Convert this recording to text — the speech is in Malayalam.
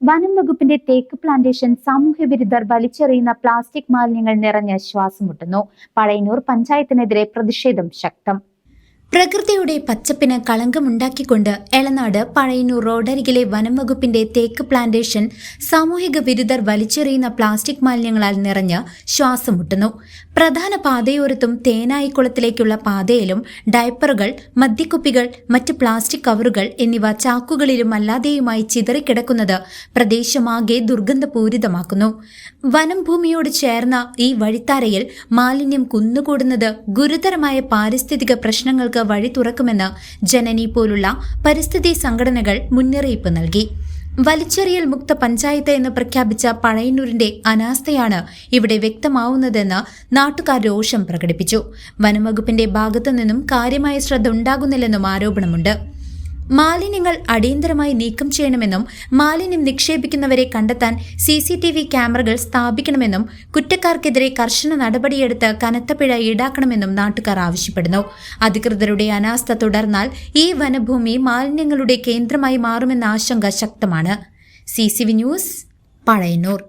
വനം വകുപ്പിന്റെ തേക്ക് പ്ലാന്റേഷൻ സാമൂഹ്യ വിരുദ്ധർ വലിച്ചെറിയുന്ന പ്ലാസ്റ്റിക് മാലിന്യങ്ങൾ നിറഞ്ഞ് ശ്വാസം മുട്ടുന്നു. പഴയന്നൂർ പഞ്ചായത്തിനെതിരെ പ്രതിഷേധം ശക്തം. പ്രകൃതിയുടെ പച്ചപ്പിന് കളങ്കമുണ്ടാക്കിക്കൊണ്ട് എളനാട് പഴയന്നൂർ റോഡരികിലെ വനംവകുപ്പിന്റെ തേക്ക് പ്ലാന്റേഷൻ സാമൂഹിക വിരുദ്ധർ വലിച്ചെറിയുന്ന പ്ലാസ്റ്റിക് മാലിന്യങ്ങളാൽ നിറഞ്ഞ് ശ്വാസം മുട്ടുന്നു പ്രധാന പാതയോരത്തും തേനായിക്കുളത്തിലേക്കുള്ള പാതയിലും ഡയപ്പറുകൾ മദ്യക്കുപ്പികൾ മറ്റ് പ്ലാസ്റ്റിക് കവറുകൾ എന്നിവ ചാക്കുകളിലും അല്ലാതെയുമായി ചിതറിക്കിടക്കുന്നത് പ്രദേശമാകെ ദുർഗന്ധപൂരിതമാക്കുന്നു. വനംഭൂമിയോട് ചേർന്ന ഈ വഴിത്താരയിൽ മാലിന്യം കുന്നുകൂടുന്നത് ഗുരുതരമായ പാരിസ്ഥിതിക പ്രശ്നങ്ങൾക്ക് വഴി തുറക്കുമെന്ന് ജനനി പോലുള്ള പരിസ്ഥിതി സംഘടനകൾ മുന്നറിയിപ്പ് നൽകി. വലിച്ചെറിയൽ മുക്ത പഞ്ചായത്ത് എന്ന് പ്രഖ്യാപിച്ച പഴയന്നൂരിന്റെ അനാസ്ഥയാണ് ഇവിടെ വ്യക്തമാവുന്നതെന്ന് നാട്ടുകാർ രോഷം പ്രകടിപ്പിച്ചു. വനംവകുപ്പിന്റെ ഭാഗത്തു നിന്നും കാര്യമായ ശ്രദ്ധ ഉണ്ടാകുന്നില്ലെന്നും ആരോപണമുണ്ട്. മാലിന്യങ്ങൾ അടിയന്തരമായി നീക്കം ചെയ്യണമെന്നും മാലിന്യം നിക്ഷേപിക്കുന്നവരെ കണ്ടെത്താൻ സി സി ടി വി ക്യാമറകൾ സ്ഥാപിക്കണമെന്നും കുറ്റക്കാർക്കെതിരെ കർശന നടപടിയെടുത്ത് കനത്ത പിഴ ഈടാക്കണമെന്നും നാട്ടുകാർ ആവശ്യപ്പെടുന്നു. അധികൃതരുടെ അനാസ്ഥ തുടർന്നാൽ ഈ വനഭൂമി മാലിന്യങ്ങളുടെ കേന്ദ്രമായി മാറുമെന്ന ആശങ്ക ശക്തമാണ്. C C V news Pazhayannur.